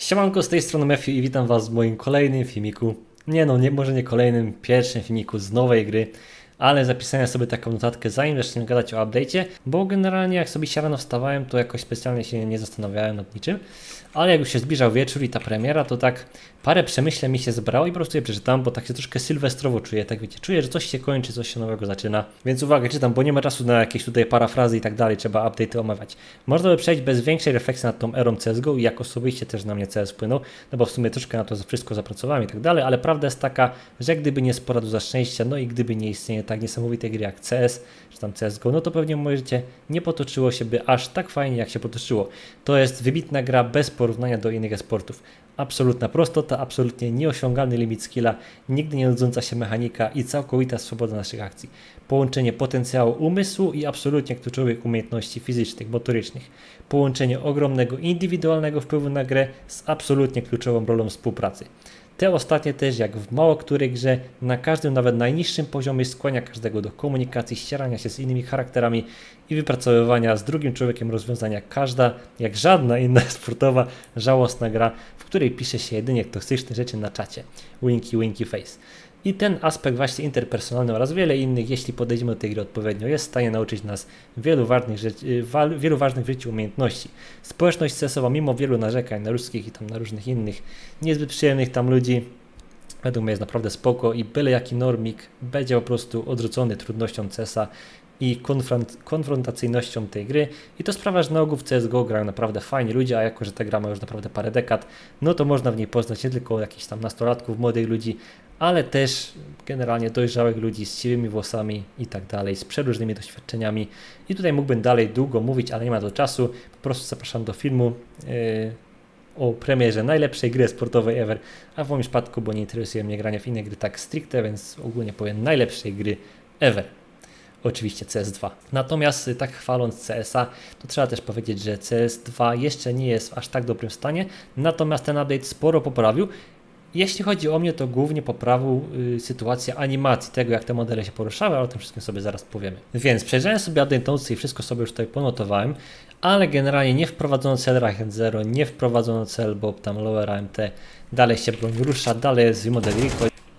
Siemanko, z tej strony Matthew i witam Was w moim kolejnym filmiku. Nie no, nie, może nie kolejnym, pierwszym filmiku z nowej gry, ale zapisałem sobie taką notatkę zanim zaczniemy gadać o update'cie, bo generalnie jak sobie się rano wstawałem, to jakoś specjalnie się nie zastanawiałem nad niczym, ale jak już się zbliżał wieczór i ta premiera, to tak parę przemyśleń mi się zebrało i po prostu je przeczytam, bo tak się troszkę sylwestrowo czuję, tak wiecie, czuję, że coś się kończy, coś się nowego zaczyna, więc uwaga, czytam, bo nie ma czasu na jakieś tutaj parafrazy i tak dalej, trzeba update'y omawiać. Można by przejść bez większej refleksji nad tą erą CSGO i jak osobiście też na mnie CS wpłynął, no bo w sumie troszkę na to wszystko zapracowałem i tak dalej, ale prawda jest taka, że gdyby nie spora doza szczęścia, no i gdyby nie istnienie tak niesamowitej gry jak CS, czy tam CSGO, no to pewnie moje życie nie potoczyło się by aż tak fajnie, jak się potoczyło. To jest wybitna gra bez porównania do innych sportów. Absolutna prostota, absolutnie nieosiągalny limit skilla, nigdy nie nudząca się mechanika i całkowita swoboda naszych akcji. Połączenie potencjału umysłu i absolutnie kluczowych umiejętności fizycznych, motorycznych. Połączenie ogromnego indywidualnego wpływu na grę z absolutnie kluczową rolą współpracy. Te ostatnie też, jak w mało której grze, na każdym, nawet najniższym poziomie skłania każdego do komunikacji, ścierania się z innymi charakterami i wypracowywania z drugim człowiekiem rozwiązania. Każda, jak żadna inna sportowa, żałosna gra, w której pisze się jedynie toksyczne rzeczy na czacie. Winky, winky face. I ten aspekt właśnie interpersonalny oraz wiele innych, jeśli podejdziemy do tej gry odpowiednio, jest w stanie nauczyć nas wielu ważnych, rzeczy, wielu ważnych w życiu umiejętności. Społeczność CS-owa, mimo wielu narzekań na ruskich i tam na różnych innych niezbyt przyjemnych tam ludzi, według mnie jest naprawdę spoko i byle jaki normik będzie po prostu odrzucony trudnością CS-a i konfront, konfrontacyjnością tej gry i to sprawia, że na ogół w CSGO grają naprawdę fajni ludzie, a jako, że ta gra ma już naprawdę parę dekad, no to można w niej poznać nie tylko jakichś tam nastolatków, młodych ludzi, ale też generalnie dojrzałych ludzi z siwymi włosami i tak dalej, z przeróżnymi doświadczeniami. I tutaj mógłbym dalej długo mówić, ale nie ma do czasu. Po prostu zapraszam do filmu yy, o premierze najlepszej gry sportowej ever, a w moim przypadku, bo nie interesuje mnie grania w inne gry tak stricte, więc ogólnie powiem najlepszej gry ever oczywiście CS2. Natomiast tak chwaląc CS-a, to trzeba też powiedzieć, że CS2 jeszcze nie jest w aż tak dobrym stanie, natomiast ten update sporo poprawił jeśli chodzi o mnie, to głównie poprawił y, sytuację animacji, tego jak te modele się poruszały, ale o tym wszystkim sobie zaraz powiemy. Więc przejrzałem sobie update notes i wszystko sobie już tutaj ponotowałem, ale generalnie nie wprowadzono cel Rachen 0, nie wprowadzono cel Bob tam Lower AMT, dalej się broń rusza, dalej jest model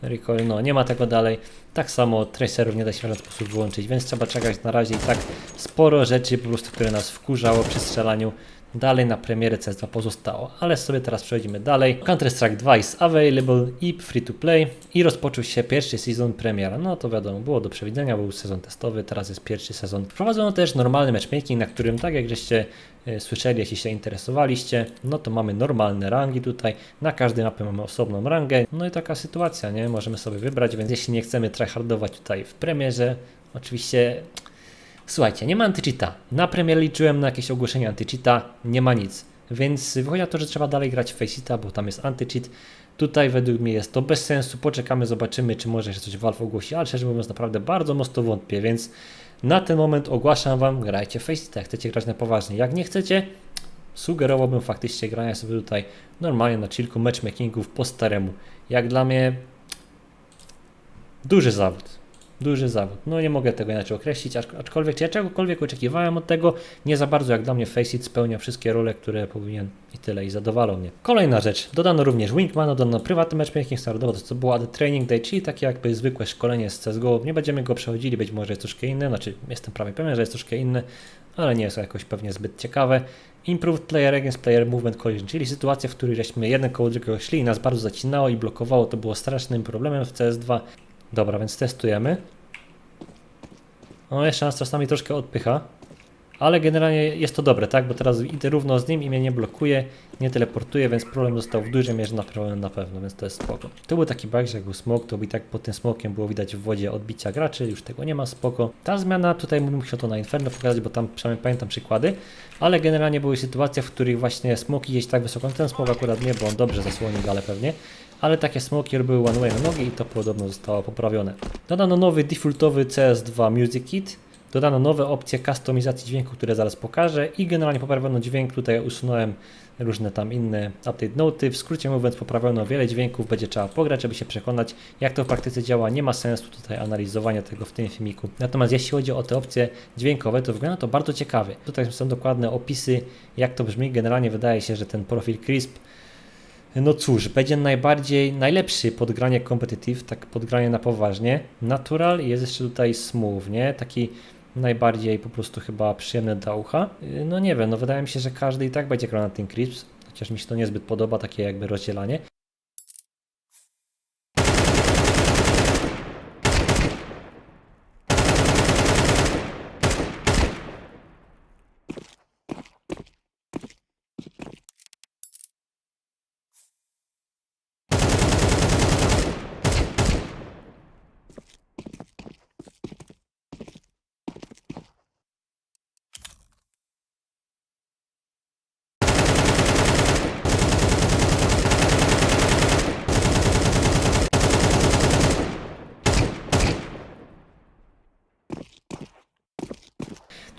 recoil, no nie ma tego dalej. Tak samo tracerów nie da się w żaden sposób wyłączyć, więc trzeba czekać na razie i tak sporo rzeczy po prostu, które nas wkurzało przy strzelaniu dalej na premierę CS2 pozostało, ale sobie teraz przechodzimy dalej. Counter-Strike 2 is available i free to play i rozpoczął się pierwszy sezon premiera. No to wiadomo, było do przewidzenia, był sezon testowy, teraz jest pierwszy sezon. Wprowadzono też normalny matchmaking, na którym tak jak żeście e, słyszeli, jeśli się interesowaliście, no to mamy normalne rangi tutaj, na każdej mapie mamy osobną rangę, no i taka sytuacja, nie? Możemy sobie wybrać, więc jeśli nie chcemy tryhardować tutaj w premierze, oczywiście Słuchajcie, nie ma antycheata. Na Premier liczyłem na jakieś ogłoszenie antycheata, nie ma nic. Więc wychodzi na to, że trzeba dalej grać w Faceita, bo tam jest antycheat. Tutaj według mnie jest to bez sensu. Poczekamy, zobaczymy, czy może się coś Valve ogłosi, ale szczerze mówiąc, naprawdę bardzo mocno wątpię, więc na ten moment ogłaszam Wam, grajcie Faceita, jak chcecie grać na poważnie. Jak nie chcecie, sugerowałbym faktycznie grania sobie tutaj normalnie na chillku matchmakingów po staremu. Jak dla mnie duży zawód duży zawód. No nie mogę tego inaczej określić, aczkolwiek czy ja czegokolwiek oczekiwałem od tego, nie za bardzo jak dla mnie Faceit spełnia wszystkie role, które powinien i tyle i zadowalał mnie. Kolejna rzecz, dodano również Wingmana, dodano prywatny matchmaking standardowo, to było The Training Day, czyli takie jakby zwykłe szkolenie z CSGO, nie będziemy go przechodzili, być może jest troszkę inne, znaczy jestem prawie pewien, że jest troszkę inny, ale nie jest jakoś pewnie zbyt ciekawe. Improved Player Against Player Movement Collision, czyli sytuacja, w której żeśmy jeden koło drugiego szli i nas bardzo zacinało i blokowało, to było strasznym problemem w CS2 Dobra, więc testujemy. No jeszcze nas czasami troszkę odpycha. Ale generalnie jest to dobre, tak? Bo teraz idę równo z nim i mnie nie blokuje, nie teleportuje, więc problem został w dużej mierze naprawiony na pewno, więc to jest spoko. Tu był taki bug, że jak był smok, to by tak pod tym smokiem było widać w wodzie odbicia graczy, już tego nie ma, spoko. Ta zmiana, tutaj mógłbym chciał to na Inferno pokazać, bo tam przynajmniej pamiętam przykłady, ale generalnie były sytuacje, w których właśnie smoki jeść tak wysoko, ten smok akurat nie, bo on dobrze zasłonił ale pewnie, ale takie smoki robiły one way na nogi i to podobno zostało poprawione. Dodano nowy defaultowy CS2 Music Kit, dodano nowe opcje kustomizacji dźwięku, które zaraz pokażę i generalnie poprawiono dźwięk, tutaj usunąłem różne tam inne update noty. W skrócie mówiąc poprawiono wiele dźwięków, będzie trzeba pograć, żeby się przekonać jak to w praktyce działa. Nie ma sensu tutaj analizowania tego w tym filmiku. Natomiast jeśli chodzi o te opcje dźwiękowe, to wygląda to bardzo ciekawie. Tutaj są dokładne opisy jak to brzmi. Generalnie wydaje się, że ten profil CRISP No cóż, będzie najbardziej, najlepszy podgranie competitive, tak podgranie na poważnie. Natural jest jeszcze tutaj smooth, nie? Taki najbardziej po prostu chyba przyjemny dla ucha. No nie wiem, no wydaje mi się, że każdy i tak będzie grał na tym Crips, chociaż mi się to niezbyt podoba, takie jakby rozdzielanie.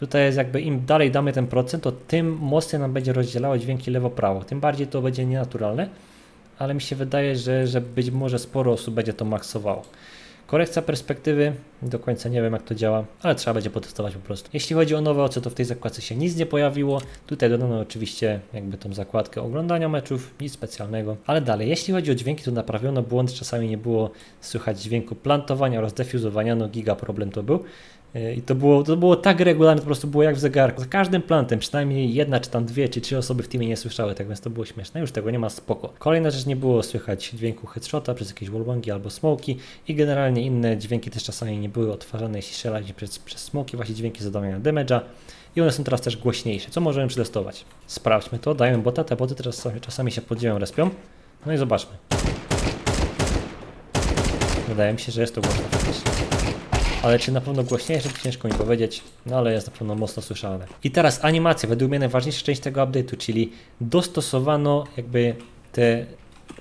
Tutaj jest jakby im dalej damy ten procent, to tym mocniej nam będzie rozdzielało dźwięki lewo-prawo. Tym bardziej to będzie nienaturalne, ale mi się wydaje, że, że być może sporo osób będzie to maksowało. Korekcja perspektywy, do końca nie wiem jak to działa, ale trzeba będzie potestować po prostu. Jeśli chodzi o nowe oce, to w tej zakładce się nic nie pojawiło. Tutaj dodano oczywiście jakby tą zakładkę oglądania meczów, nic specjalnego. Ale dalej, jeśli chodzi o dźwięki, to naprawiono błąd, czasami nie było słychać dźwięku plantowania oraz defuzowania, no giga problem to był. I to było, to było tak regularne, to po prostu było jak w zegarku. Za każdym plantem przynajmniej jedna, czy tam dwie, czy trzy osoby w teamie nie słyszały, tak więc to było śmieszne. Już tego nie ma, spoko. Kolejna rzecz, nie było słychać dźwięku headshota przez jakieś wallbangi albo smoki i generalnie inne dźwięki też czasami nie były odtwarzane, jeśli strzelaliśmy przez, przez smoki, właśnie dźwięki zadawania damage'a. I one są teraz też głośniejsze, co możemy przetestować. Sprawdźmy to, dajemy bota, te boty teraz czasami się pod ziemią respią. No i zobaczmy. Wydaje mi się, że jest to głośne faktycznie ale czy na pewno głośniejsze, to ciężko mi powiedzieć, no ale jest na pewno mocno słyszalne. I teraz animacja, według mnie najważniejsza część tego update'u, czyli dostosowano jakby te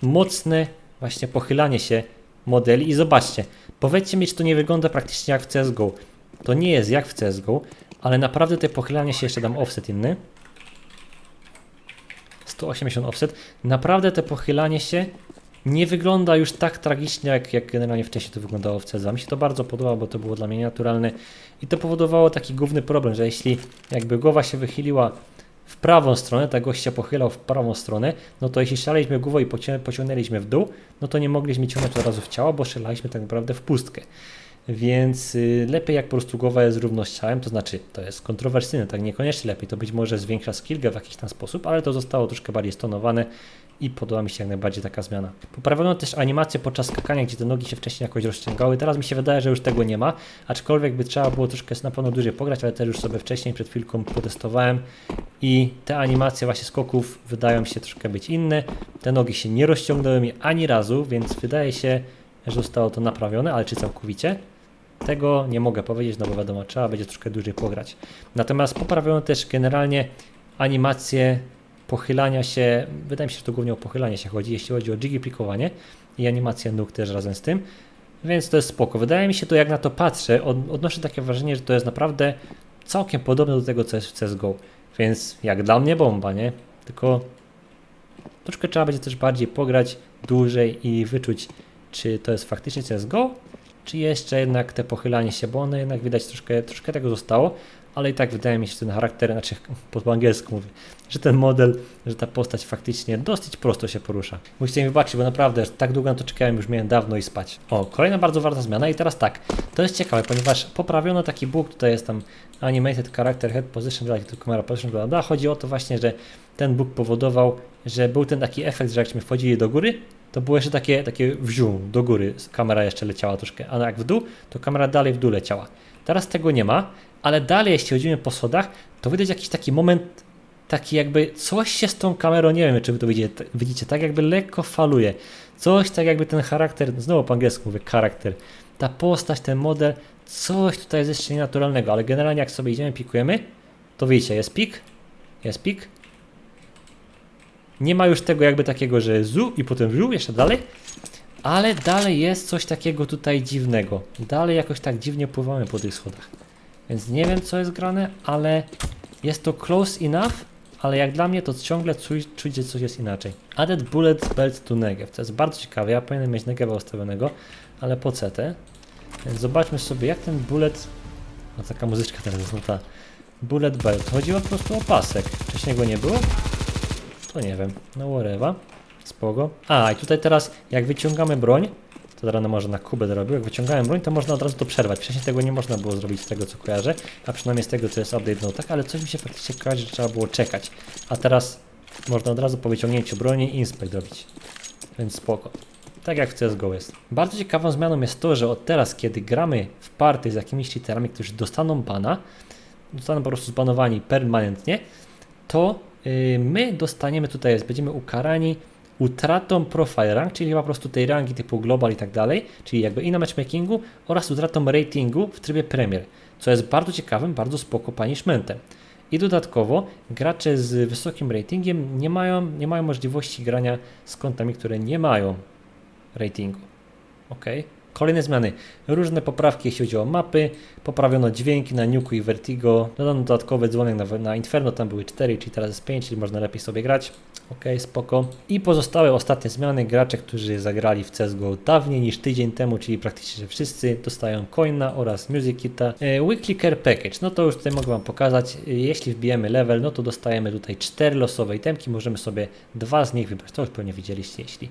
mocne właśnie pochylanie się modeli i zobaczcie, powiedzcie mi, czy to nie wygląda praktycznie jak w CSGO. To nie jest jak w CSGO, ale naprawdę te pochylanie się, jeszcze dam offset inny, 180 offset, naprawdę te pochylanie się nie wygląda już tak tragicznie, jak, jak generalnie wcześniej to wyglądało w CS2. Mi się to bardzo podoba, bo to było dla mnie naturalne i to powodowało taki główny problem, że jeśli jakby głowa się wychyliła w prawą stronę, ta gość się pochylał w prawą stronę, no to jeśli strzelaliśmy głową i pocią- pociągnęliśmy w dół, no to nie mogliśmy ciągnąć od razu w ciało, bo strzelaliśmy tak naprawdę w pustkę. Więc y, lepiej jak po prostu głowa jest równo z ciałem, to znaczy to jest kontrowersyjne, tak niekoniecznie lepiej, to być może zwiększa skillgę w jakiś tam sposób, ale to zostało troszkę bardziej stonowane i podoba mi się jak najbardziej taka zmiana. Poprawiono też animację podczas skakania, gdzie te nogi się wcześniej jakoś rozciągały, teraz mi się wydaje, że już tego nie ma, aczkolwiek by trzeba było troszkę na pewno dłużej pograć, ale też już sobie wcześniej przed chwilką potestowałem i te animacje właśnie skoków wydają się troszkę być inne, te nogi się nie rozciągnęły mi ani razu, więc wydaje się, że zostało to naprawione, ale czy całkowicie? Tego nie mogę powiedzieć, no bo wiadomo, trzeba będzie troszkę dłużej pograć. Natomiast poprawiono też generalnie animację pochylania się, wydaje mi się, że to głównie o pochylanie się chodzi, jeśli chodzi o jiggy plikowanie i animację nóg też razem z tym, więc to jest spoko. Wydaje mi się to, jak na to patrzę, od, odnoszę takie wrażenie, że to jest naprawdę całkiem podobne do tego, co jest w CSGO, więc jak dla mnie bomba, nie? Tylko troszkę trzeba będzie też bardziej pograć dłużej i wyczuć, czy to jest faktycznie CSGO, czy jeszcze jednak te pochylanie się, bo one jednak widać troszkę, troszkę tego zostało, ale i tak wydaje mi się, że ten charakter, znaczy po angielsku mówię, że ten model, że ta postać faktycznie dosyć prosto się porusza. Musicie mi wybaczyć, bo naprawdę tak długo na to czekałem, już miałem dawno i spać. O, kolejna bardzo ważna zmiana i teraz tak, to jest ciekawe, ponieważ poprawiono taki bóg, tutaj jest tam animated character head position, tu camera position, bla, bla. Chodzi o to właśnie, że ten bóg powodował, że był ten taki efekt, że jakśmy wchodzili do góry, to było jeszcze takie, takie wziu, do góry, kamera jeszcze leciała troszkę, a jak w dół, to kamera dalej w dół leciała. Teraz tego nie ma, ale dalej, jeśli chodzimy po schodach, to widać jakiś taki moment, taki jakby coś się z tą kamerą, nie wiem, czy wy to widzicie, widzicie tak jakby lekko faluje. Coś tak jakby ten charakter, znowu po angielsku mówię charakter, ta postać, ten model, coś tutaj jest jeszcze nienaturalnego, ale generalnie jak sobie idziemy, pikujemy, to widzicie, jest pik, jest pik, nie ma już tego jakby takiego, że zu i potem wziu, jeszcze dalej, ale dalej jest coś takiego tutaj dziwnego. Dalej jakoś tak dziwnie pływamy po tych schodach. Więc nie wiem co jest grane, ale jest to close enough, ale jak dla mnie to ciągle czuć, że coś jest inaczej. Added bullet belt to negev, to jest bardzo ciekawe, ja powinienem mieć negeva ustawionego, ale po CT. Więc zobaczmy sobie jak ten bullet, no taka muzyczka teraz jest, no ta bullet belt, chodziło po prostu o pasek, wcześniej go nie było? To nie wiem, no whatever. Spoko. A, i tutaj teraz, jak wyciągamy broń, to teraz może na Kubę zrobił, jak wyciągałem broń, to można od razu to przerwać. Wcześniej tego nie można było zrobić z tego, co kojarzę, a przynajmniej z tego, co jest update no tak, ale coś mi się faktycznie kojarzy, że trzeba było czekać. A teraz można od razu po wyciągnięciu broni inspekt robić. Więc spoko. Tak jak w CSGO jest. Bardzo ciekawą zmianą jest to, że od teraz, kiedy gramy w party z jakimiś cheaterami, którzy dostaną bana, zostaną po prostu zbanowani permanentnie, to yy, my dostaniemy tutaj, jest, będziemy ukarani utratą profile rank, czyli po prostu tej rangi typu global i tak dalej, czyli jakby i na matchmakingu oraz utratą ratingu w trybie premier, co jest bardzo ciekawym, bardzo spoko punishmentem. I dodatkowo gracze z wysokim ratingiem nie mają, nie mają możliwości grania z kontami, które nie mają ratingu. Ok. Kolejne zmiany. Różne poprawki, jeśli chodzi o mapy. Poprawiono dźwięki na Nuku i Vertigo. Dodano dodatkowe dzwonek na, na Inferno, tam były 4, czyli teraz jest 5, czyli można lepiej sobie grać. Ok, spoko. I pozostałe ostatnie zmiany. Gracze, którzy zagrali w CSGO dawniej niż tydzień temu, czyli praktycznie wszyscy, dostają coina oraz music kita. E, Weekly Care Package. No to już tutaj mogę Wam pokazać. E, Jeśli wbijemy level, no to dostajemy tutaj 4 losowe itemki. Możemy sobie dwa z nich wybrać. To już pewnie widzieliście, jeśli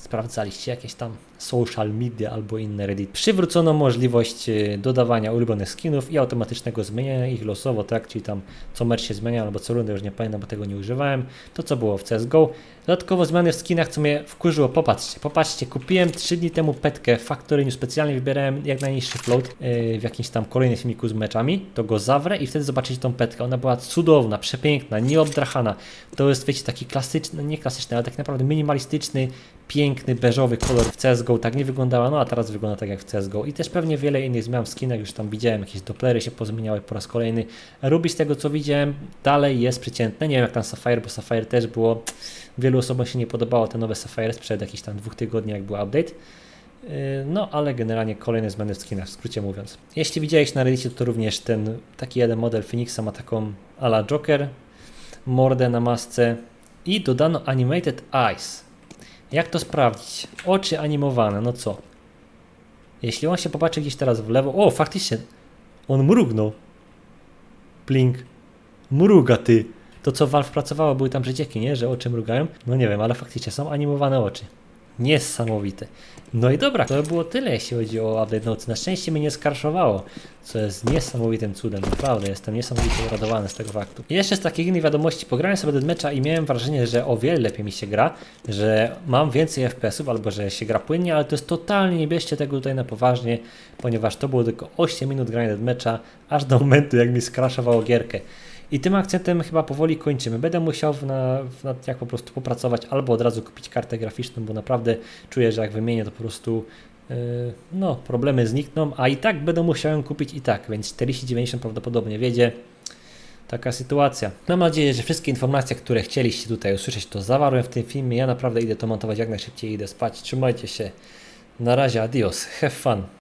sprawdzaliście jakieś tam social media albo inne Reddit. Przywrócono możliwość e, dodawania ulubionych skinów i automatycznego zmieniania ich losowo, tak? Czyli tam co mecz się zmienia albo co rundę, już nie pamiętam, bo tego nie używałem. To co było w CSGO. Dodatkowo zmiany w skinach, co mnie wkurzyło. Popatrzcie, popatrzcie, kupiłem 3 dni temu petkę w Factoryniu, specjalnie wybierałem jak najniższy float yy, w jakimś tam kolejnym filmiku z meczami, to go zawrę i wtedy zobaczycie tą petkę. Ona była cudowna, przepiękna, nieobdrachana. To jest, wiecie, taki klasyczny, nie klasyczny, ale tak naprawdę minimalistyczny, piękny, beżowy kolor w CSGO, tak nie wyglądała, no a teraz wygląda tak jak w CSGO i też pewnie wiele innych zmian w skinach, już tam widziałem, jakieś doplery się pozmieniały po raz kolejny. Ruby z tego co widziałem, dalej jest przeciętne, nie wiem jak tam Sapphire, bo Sapphire też było, wielu osobom się nie podobało te nowe Sapphire sprzed jakichś tam dwóch tygodni jak był update. Yy, No, ale generalnie kolejne zmiany w skinach, w skrócie mówiąc. Jeśli widziałeś na Reddicie, to również ten taki jeden model Phoenixa ma taką ala Joker, mordę na masce i dodano Animated Eyes. Jak to sprawdzić? Oczy animowane, no co? Jeśli on się popatrzy gdzieś teraz w lewo. O, faktycznie. On mrugnął. Blink. Mruga ty. To co Valve pracowało, były tam przecieki, nie? Że oczy mrugają. No nie wiem, ale faktycznie są animowane oczy. Niesamowite. No i dobra, to było tyle, jeśli chodzi o update. Na szczęście mnie nie skarszowało, co jest niesamowitym cudem. Naprawdę, jestem niesamowicie uradowany z tego faktu. I jeszcze z takich innych wiadomości, pograłem sobie do mecza i miałem wrażenie, że o wiele lepiej mi się gra, że mam więcej FPS-ów albo że się gra płynnie, ale to jest totalnie, nie bierzcie tego tutaj na poważnie, ponieważ to było tylko 8 minut grania do mecza, aż do momentu jak mi skraszowało gierkę. I tym akcentem chyba powoli kończymy. Będę musiał na, w nad jak po prostu popracować albo od razu kupić kartę graficzną, bo naprawdę czuję, że jak wymienię to po prostu yy, no, problemy znikną, a i tak będę musiał kupić i tak, więc 4090 prawdopodobnie wiedzie. Taka sytuacja. Mam nadzieję, że wszystkie informacje, które chcieliście tutaj usłyszeć, to zawarłem w tym filmie. Ja naprawdę idę to montować jak najszybciej, idę spać. Trzymajcie się. Na razie, adios. Have fun.